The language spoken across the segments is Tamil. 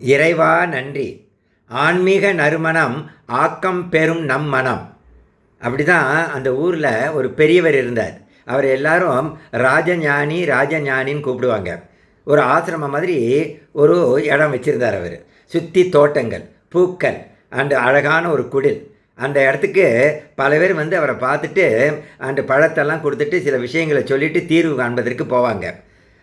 இறைவா நன்றி. ஆன்மீக நறுமணம் ஆக்கம் பெறும் நம் மனம். அப்படி தான் அந்த ஊரில் ஒரு பெரியவர் இருந்தார். அவர் எல்லாரும் ராஜஞானி ராஜஞானின்னு கூப்பிடுவாங்க. ஒரு ஆசிரமம் மாதிரி ஒரு இடம் வச்சுருந்தார் அவர். சுற்றி தோட்டங்கள் பூக்கள் அண்டு அழகான ஒரு குடில். அந்த இடத்துக்கு பல பேர் வந்து அவரை பார்த்துட்டு அந்த பழத்தெல்லாம் கொடுத்துட்டு சில விஷயங்களை சொல்லிட்டு தீர்வு காண்பதற்கு போவாங்க.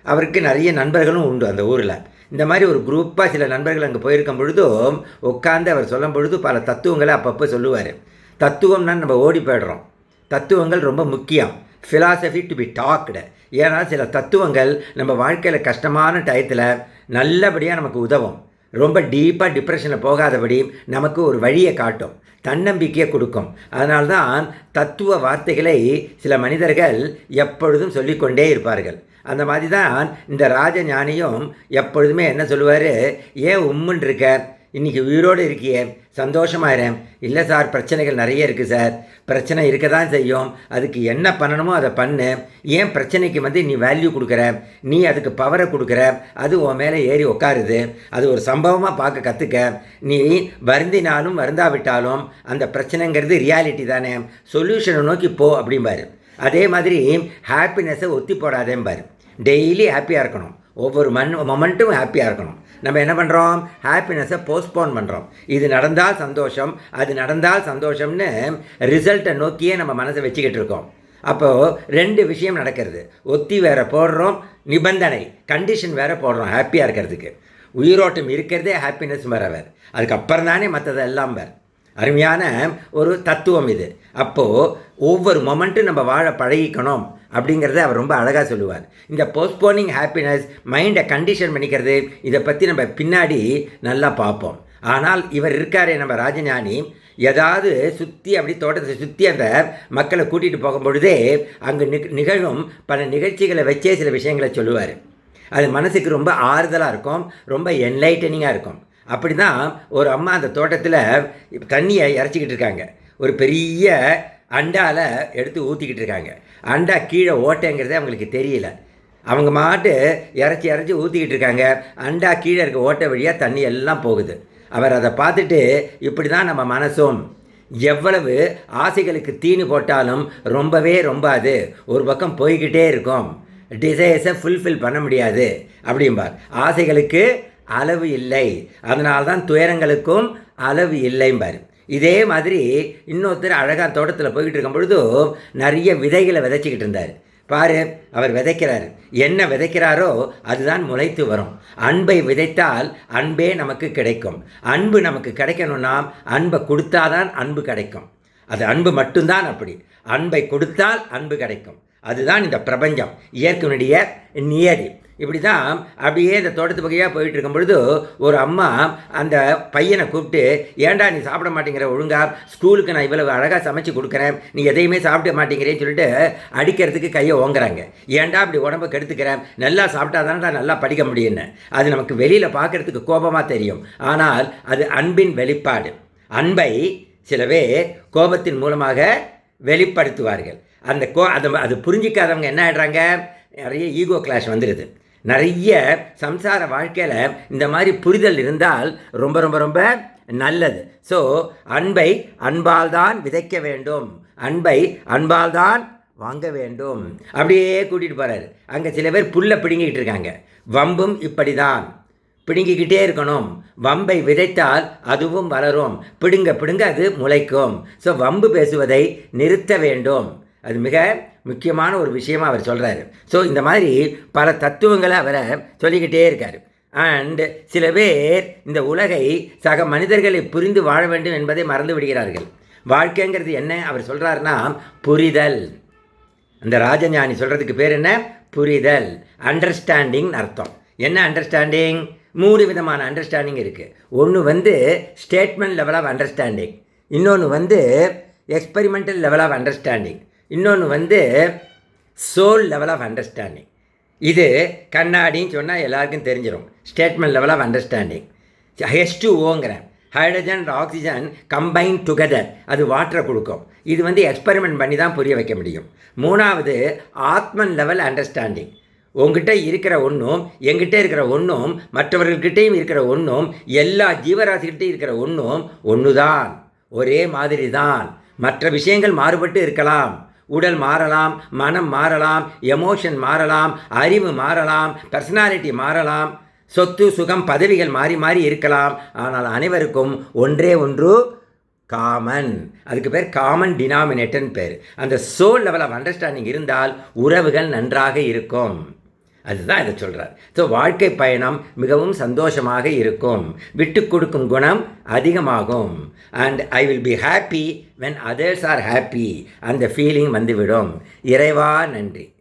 அவருக்கு நிறைய நண்பர்களும் உண்டு அந்த ஊரில். இந்த மாதிரி ஒரு குரூப்பாக சில நண்பர்கள் அங்கே போயிருக்கும் பொழுதும் உட்காந்து அவர் சொல்லும் பொழுது பல தத்துவங்களை அப்பப்போ சொல்லுவார். தத்துவம்னா நம்ம ஓடி போயிடுறோம். தத்துவங்கள் ரொம்ப முக்கியம். ஃபிலாசபி டு பி டாக்டு ஏன்னா சில தத்துவங்கள் நம்ம வாழ்க்கையில் கஷ்டமான டயத்தில் நல்லபடியாக நமக்கு உதவும். ரொம்ப டீப்பாக டிப்ரெஷனில் போகாதபடி நமக்கு ஒரு வழியை காட்டும். தன்னம்பிக்கையை கொடுக்கும். அதனால்தான் தத்துவ வார்த்தைகளை சில மனிதர்கள் எப்பொழுதும் சொல்லிக்கொண்டே இருப்பார்கள். அந்த மாதிரி தான் இந்த ராஜஞானியும் எப்பொழுதுமே என்ன சொல்லுவார்? ஏன் உம்முன் இருக்க இன்றைக்கி உயிரோடு இருக்கியே சந்தோஷமாயிரேன் இல்லை சார் பிரச்சனைகள் நிறைய இருக்குது சார். பிரச்சனை இருக்க தான் செய்யும். அதுக்கு என்ன பண்ணணுமோ அதை பண்ணு. ஏன் பிரச்சனைக்கு வந்து நீ வேல்யூ கொடுக்குற? நீ அதுக்கு பவரை கொடுக்குற? அது உன் மேலே ஏறி உட்காருது அது ஒரு சம்பவமாக பார்க்க கற்றுக்க நீ வருந்தினாலும் வருந்தாவிட்டாலும் அந்த பிரச்சனைங்கிறது ரியாலிட்டி தானே. சொல்யூஷனை நோக்கி போ அப்படிம்பாரு. அதே மாதிரி ஹாப்பினஸை ஒத்தி போடாதேம்பாரு டெய்லி ஹாப்பியாக இருக்கணும். ஒவ்வொரு மண் மொமெண்ட்டும் ஹாப்பியாக இருக்கணும். நம்ம என்ன பண்ணுறோம் ஹாப்பினஸை போஸ்ட்போன் பண்ணுறோம் இது நடந்தால் சந்தோஷம் அது நடந்தால் சந்தோஷம்னு ரிசல்ட்டை நோக்கியே நம்ம மனசை வச்சுக்கிட்டு இருக்கோம். அப்போது ரெண்டு விஷயம் நடக்கிறது. ஒத்தி வேற போடுறோம் நிபந்தனை கண்டிஷன் வேற போடுறோம் ஹாப்பியாக இருக்கிறதுக்கு. உயிரோட்டம் இருக்கிறதே ஹாப்பினஸ் வரவர் அதுக்கப்புறம் தானே மற்றதெல்லாம் வேறு. அருமையான ஒரு தத்துவம் இது. அப்போது ஒவ்வொரு மொமெண்ட்டும் நம்ம வாழ பழகிக்கணும் அப்படிங்கிறத அவர் ரொம்ப அழகாக சொல்லுவார். இந்த போஸ்ட்போனிங் ஹாப்பினஸ் மைண்டை கண்டிஷன் பண்ணிக்கிறது இதை பற்றி நம்ம பின்னாடி நல்லா பார்ப்போம். ஆனால் இவர் இருக்காரே நம்ம ராஜஞானி ஏதாவது சுற்றி அப்படி தோட்டத்தை சுற்றி அந்த மக்களை கூட்டிகிட்டு போகும் பொழுதே அங்கே நிகழும் பல நிகழ்ச்சிகளை வச்சே சில விஷயங்களை சொல்லுவார். அது மனசுக்கு ரொம்ப ஆறுதலாக இருக்கும் ரொம்ப என்லைட்டனிங்காக இருக்கும். அப்படி தான் ஒரு அம்மா அந்த தோட்டத்தில் தண்ணியை இறச்சிக்கிட்டு இருக்காங்க. ஒரு பெரிய அண்டாவில் எடுத்து ஊற்றிக்கிட்டு இருக்காங்க. அண்டா கீழே ஓட்டைங்கிறதே அவங்களுக்கு தெரியல. அவங்க மாட்டு இறச்சி இறச்சி ஊற்றிக்கிட்டு இருக்காங்க. அண்டா கீழே இருக்க ஓட்டை வழியாக தண்ணி எல்லாம் போகுது. அவர் அதை பார்த்துட்டு இப்படி தான் நம்ம மனசும். எவ்வளவு ஆசைகளுக்கு தீனி போட்டாலும் ரொம்பவே ரொம்ப அது ஒரு பக்கம் போய்கிட்டே இருக்கும். டிசைர்ஸை ஃபுல்ஃபில் பண்ண முடியாது. அப்படிம்பார். ஆசைகளுக்கு அளவு இல்லை. அதனால்தான் துயரங்களுக்கும் அளவு இல்லைம்பார் இதே மாதிரி இன்னொருத்தர் அழகாக தோட்டத்தில் போய்கிட்டு இருக்கும் பொழுது நிறைய விதைகளை விதைச்சிக்கிட்டு இருந்தார். பாரு அவர் விதைக்கிறார். என்ன விதைக்கிறாரோ அதுதான் முளைத்து வரும். அன்பை விதைத்தால் அன்பே நமக்கு கிடைக்கும். அன்பு நமக்கு கிடைக்கணும்னா அன்பை கொடுத்தாதான் அன்பு கிடைக்கும். அது அன்பு மட்டும்தான் அப்படி. அன்பை கொடுத்தால் அன்பு கிடைக்கும். அதுதான் இந்த பிரபஞ்சம். இயற்கையினுடைய நியதி. இப்படி தான் அப்படியே இந்த தோட்டத்து வகையாக போயிட்டு இருக்கும் பொழுது ஒரு அம்மா அந்த பையனை கூப்பிட்டு ஏன்டா நீ சாப்பிட மாட்டேங்கிற ஒழுங்கா? ஸ்கூலுக்கு நான் இவ்வளவு அழகாக சமைச்சு கொடுக்குறேன். நீ எதையுமே சாப்பிட மாட்டேங்கிறேன்னு சொல்லிட்டு அடிக்கிறதுக்கு கையை ஓங்குறாங்க. ஏன்டா அப்படி உடம்பை கெடுத்துக்கிறேன்? நல்லா சாப்பிட்டா தானே நல்லா படிக்க முடியும்னு. அது நமக்கு வெளியில் பார்க்குறதுக்கு கோபமாக தெரியும். ஆனால் அது அன்பின் வெளிப்பாடு. அன்பை சில பேர் கோபத்தின் மூலமாக வெளிப்படுத்துவார்கள். அந்த கோ அதை அது புரிஞ்சிக்காதவங்க என்ன ஆகிடுறாங்க நிறைய ஈகோ கிளாஷ் வந்துடுது நிறைய சம்சார வாழ்க்கையில் இந்த மாதிரி புரிதல் இருந்தால் ரொம்ப ரொம்ப ரொம்ப நல்லது. ஸோ அன்பை அன்பால் தான் விதைக்க வேண்டும். அன்பை அன்பால் தான் வாங்க வேண்டும். அப்படியே கூட்டிகிட்டு போகிறாரு அங்கே சில பேர் புல்லை பிடுங்கிக்கிட்டு இருக்காங்க. வம்பும் இப்படி தான் பிடுங்கிக்கிட்டே இருக்கணும். வம்பை விதைத்தால் அதுவும் வளரும். பிடுங்க பிடுங்க அது முளைக்கும். ஸோ வம்பு பேசுவதை நிறுத்த வேண்டும். அது மிக முக்கியமான ஒரு விஷயமாக அவர் சொல்கிறாரு ஸோ இந்த மாதிரி பல தத்துவங்களை அவரை சொல்லிக்கிட்டே இருக்கார். அண்டு சில பேர் இந்த உலகை சக மனிதர்களை புரிந்து வாழ வேண்டும் என்பதை மறந்து விடுகிறார்கள். வாழ்க்கைங்கிறது என்ன? அவர் சொல்கிறாருன்னா புரிதல். அந்த ராஜஞானி சொல்கிறதுக்கு பேர் என்ன? புரிதல். அண்டர்ஸ்டாண்டிங் அர்த்தம். என்ன அண்டர்ஸ்டாண்டிங் மூணு விதமான அண்டர்ஸ்டாண்டிங் இருக்குது ஒன்று வந்து ஸ்டேட்மெண்ட் லெவல் ஆஃப் அண்டர்ஸ்டாண்டிங் இன்னொன்று வந்து எக்ஸ்பெரிமெண்டல் லெவல் ஆஃப் அண்டர்ஸ்டாண்டிங் இன்னொன்று வந்து சோல் லெவல் ஆஃப் அண்டர்ஸ்டாண்டிங் இது கண்ணாடின்னு சொன்னால் எல்லாருக்கும் தெரிஞ்சிடும் statement level of understanding H two ஓங்கிறேன் hydrogen oxygen combine together அது வாட்டரை கொடுக்கும். இது வந்து எக்ஸ்பெரிமெண்ட் பண்ணி தான் புரிய வைக்க முடியும். மூணாவது ஆத்மன் லெவல் அண்டர்ஸ்டாண்டிங் உங்ககிட்ட இருக்கிற ஒன்றும் எங்கிட்ட இருக்கிற ஒன்றும் மற்றவர்கள்கிட்டையும் இருக்கிற ஒன்றும் எல்லா ஜீவராசிகிட்டையும் இருக்கிற ஒன்றும் ஒன்று தான் ஒரே மாதிரி தான் மற்ற விஷயங்கள் மாறுபட்டு இருக்கலாம். உடல் மாறலாம் மனம் மாறலாம் எமோஷன் மாறலாம் அறிவு மாறலாம் பர்சனாலிட்டி மாறலாம் சொத்து சுகம் பதவிகள் மாறி மாறி இருக்கலாம். ஆனால் அனைவருக்கும் ஒன்றே ஒன்று காமன் அதுக்கு பேர் காமன் டினாமினேட்டர்னு பேர். அந்த சோல் லெவல் ஆஃப் அண்டர்ஸ்டாண்டிங் இருந்தால் உறவுகள் நன்றாக இருக்கும். அதுதான் இதை சொல்கிறார் ஸோ வாழ்க்கை பயணம் மிகவும் சந்தோஷமாக இருக்கும். விட்டு கொடுக்கும் குணம் அதிகமாகும். And I will be happy when others are happy அந்த ஃபீலிங் வந்துவிடும் இறைவா நன்றி.